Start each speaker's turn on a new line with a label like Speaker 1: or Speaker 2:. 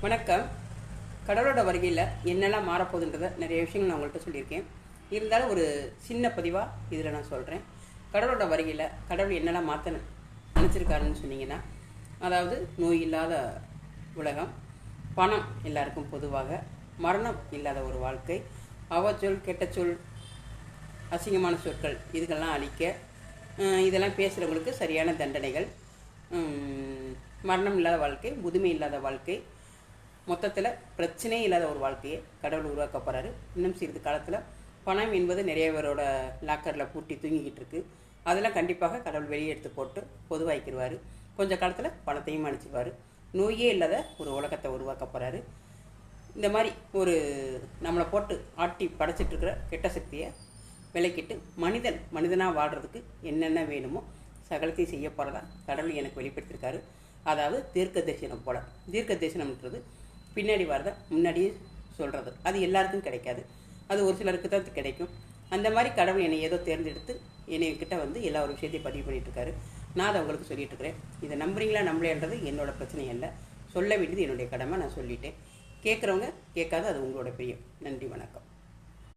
Speaker 1: வணக்கம். கடவுளோட வருகையில் என்னெல்லாம் மாறப்போகுதுன்றதை நிறைய விஷயங்கள் நான் உங்கள்கிட்ட சொல்லியிருக்கேன். இருந்தாலும் ஒரு சின்ன பதிவாக இதில் நான் சொல்கிறேன் கடவுளோட வருகையில் கடவுள் என்னெல்லாம் மாற்ற நினச்சிருக்காருன்னு சொன்னீங்கன்னா அதாவது நோய் இல்லாத உலகம் பணம் எல்லாருக்கும் பொதுவாக மரணம் இல்லாத ஒரு வாழ்க்கை அவச்சொல் கெட்ட சொல் அசிங்கமான சொற்கள் இதுக்கெல்லாம் அழிக்க இதெல்லாம் பேசுகிறவங்களுக்கு சரியான தண்டனைகள். மரணம் இல்லாத வாழ்க்கை முதுமை இல்லாத வாழ்க்கை மொத்தத்தில் பிரச்சனையே இல்லாத ஒரு வாழ்க்கையை கடவுள் உருவாக்க போகிறாரு இன்னும் சிறிது காலத்தில் பணம் என்பது நிறைய பேரோட லாக்கரில் பூட்டி தூங்கிக்கிட்டு இருக்கு. அதெல்லாம் கண்டிப்பாக கடவுள் வெளியே எடுத்து போட்டு பொதுவாக்கிடுவார். கொஞ்ச காலத்தில் பணத்தையும் அனுப்பிச்சிடுவார். நோயே இல்லாத ஒரு உலகத்தை உருவாக்க போகிறாரு இந்த மாதிரி ஒரு நம்மளை போட்டு ஆட்டி படைச்சிட்ருக்கிற கெட்ட சக்தியை விளக்கிட்டு மனிதன் மனிதனாக வாழ்கிறதுக்கு என்னென்ன வேணுமோ சகலத்தையும் செய்ய போகிறதா கடவுள் எனக்கு வெளிப்படுத்தியிருக்காரு. அதாவது தீர்க்க தரிசனம் போல. தீர்க்க தரிசனம்ன்றது பின்னாடி வரத முன்னாடியே சொல்கிறது அது எல்லாருக்கும் கிடைக்காது. அது ஒரு சிலருக்கு தான் கிடைக்கும். அந்த மாதிரி கடவுள் என்னை ஏதோ தேர்ந்தெடுத்து என்னை கிட்ட வந்து எல்லா ஒரு விஷயத்தையும் பதிவு பண்ணிட்டு நான் அதை உங்களுக்கு சொல்லிட்டு இருக்கிறேன் இதை நம்புறீங்களா நம்பலைன்றது என்னோடய பிரச்சனை இல்லை. சொல்ல வேண்டியது என்னுடைய கடமை நான் சொல்லிட்டேன். கேட்குறவங்க கேட்காத அது உங்களோட பிரியம். நன்றி வணக்கம்.